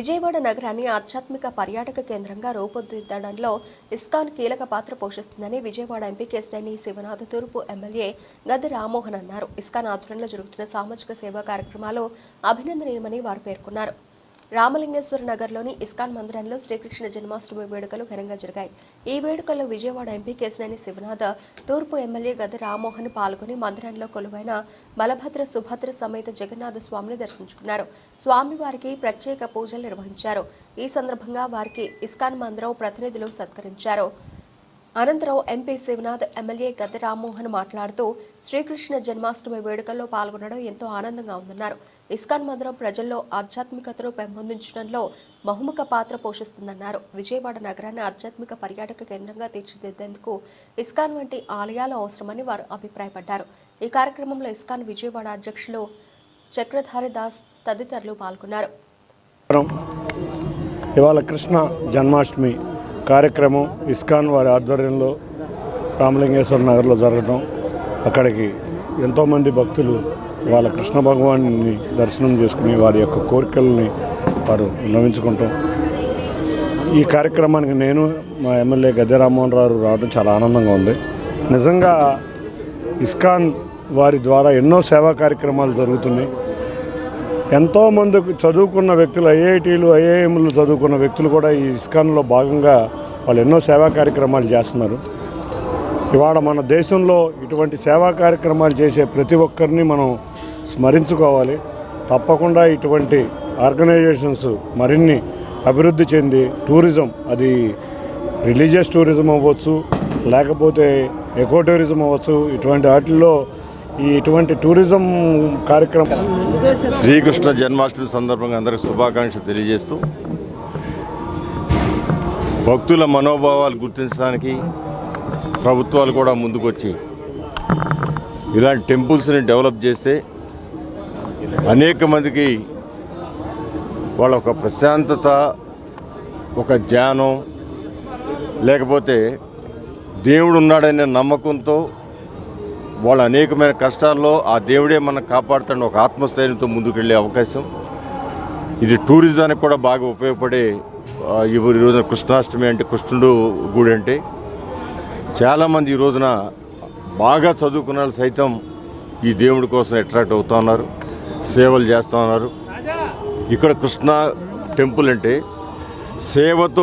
విజయవాడ నగరాన్ని ఆధ్యాత్మిక పర్యాటక కేంద్రంగా రూపొందిద్దడంలో ఇస్కాన్ కీలక పాత్ర పోషిస్తుందని విజయవాడ ఎంపీ కేశినేని శివనాథ్ తూర్పు ఎమ్మెల్యే గద్దె రామ్మోహన్ అన్నారు. ఇస్కాన్ ఆధ్వర్యంలో జరుగుతున్న సామాజిక సేవా కార్యక్రమాలు అభినందనీయమని వారు పేర్కొన్నారు. రామలింగేశ్వర నగర్లోని ఇస్కాన్ మందిరంలో శ్రీకృష్ణ జన్మాష్టమి వేడుకలు ఘనంగా జరిగాయి. ఈ వేడుకల్లో విజయవాడ ఎంపీ కేశినేని శివనాథ్ తూర్పు ఎమ్మెల్యే గద రామ్మోహన్ పాల్గొని మందిరంలో కొలువైన బలభద్ర సుభద్ర సమేత జగన్నాథ స్వామిని దర్శించుకున్నారు. స్వామివారికి ప్రత్యేక పూజలు నిర్వహించారు. ఈ సందర్భంగా వారికి ఇస్కాన్ మందిరం ప్రతినిధులు సత్కరించారు. అనంతరం ఎంపీ శివనాథ్ ఎమ్మెల్యే గద్దె రామ్మోహన్ మాట్లాడుతూ శ్రీకృష్ణ జన్మాష్టమి వేడుకల్లో పాల్గొనడం ఎంతో ఆనందంగా ఉందన్నారు. ఇస్కాన్ మందిరం ప్రజల్లో ఆధ్యాత్మికతను పెంపొందించడంలో బహుముఖ పాత్ర పోషిస్తుందన్నారు. విజయవాడ నగరాన్ని ఆధ్యాత్మిక పర్యాటక కేంద్రంగా తీర్చిదిద్దేందుకు ఇస్కాన్ వంటి ఆలయాలు అవసరమని వారు అభిప్రాయపడ్డారు. ఈ కార్యక్రమంలో ఇస్కాన్ విజయవాడ అధ్యక్షులు చక్రధారి దాస్ తదితరులు పాల్గొన్నారు. ఇవాళ కృష్ణ జన్మాష్టమి కార్యక్రమం ఇస్కాన్ వారి ఆధ్వర్యంలో రామలింగేశ్వర నగర్లో జరగడం అక్కడికి ఎంతోమంది భక్తులు వాళ్ళ కృష్ణ భగవాన్ని దర్శనం చేసుకుని వారి యొక్క కోరికల్ని వారు నవ్వించుకుంటాం ఈ కార్యక్రమానికి నేను మా ఎమ్మెల్యే గద్దె రామ్మోహన్ రావు రావడం చాలా ఆనందంగా ఉంది. నిజంగా ఇస్కాన్ వారి ద్వారా ఎన్నో సేవా కార్యక్రమాలు జరుగుతున్నాయి. ఎంతోమంది చదువుకున్న వ్యక్తులు ఐఐటీలు ఐఐఎంలు చదువుకున్న వ్యక్తులు కూడా ఈ ఇస్కాన్లో భాగంగా వాళ్ళు ఎన్నో సేవా కార్యక్రమాలు చేస్తున్నారు. ఇవాళ మన దేశంలో ఇటువంటి సేవా కార్యక్రమాలు చేసే ప్రతి ఒక్కరిని మనం స్మరించుకోవాలి. తప్పకుండా ఇటువంటి ఆర్గనైజేషన్స్ మరిన్ని అభివృద్ధి చెంది టూరిజం అది రిలీజియస్ టూరిజం అవ్వచ్చు లేకపోతే ఎకో టూరిజం అవ్వచ్చు ఇటువంటి వాటిల్లో ఇటువంటి టూరిజం కార్యక్రమం శ్రీకృష్ణ జన్మాష్టమి సందర్భంగా అందరికి శుభాకాంక్షలు తెలియజేస్తూ భక్తుల మనోభావాలు గుర్తించడానికి ప్రభుత్వాలు కూడా ముందుకొచ్చి ఇలాంటి టెంపుల్స్ని డెవలప్ చేస్తే అనేక మందికి వాళ్ళ ఒక ప్రశాంతత ఒక ధ్యానం లేకపోతే దేవుడు ఉన్నాడనే నమ్మకంతో వాళ్ళ అనేకమైన కష్టాల్లో ఆ దేవుడే మనం కాపాడుతాడు ఒక ఆత్మస్థైర్యంతో ముందుకెళ్ళే అవకాశం. ఇది టూరిజానికి కూడా బాగా ఉపయోగపడే ఆ, ఈ రోజున కృష్ణాష్టమి అంటే కృష్ణుడు గుడి అంటే. చాలామంది ఈ రోజున బాగా చదువుకున్న వాళ్ళు సైతం ఈ దేవుడి కోసం అట్రాక్ట్ అవుతూ ఉన్నారు సేవలు చేస్తూ ఉన్నారు. ఇక్కడ కృష్ణ టెంపుల్ అంటే సేవతో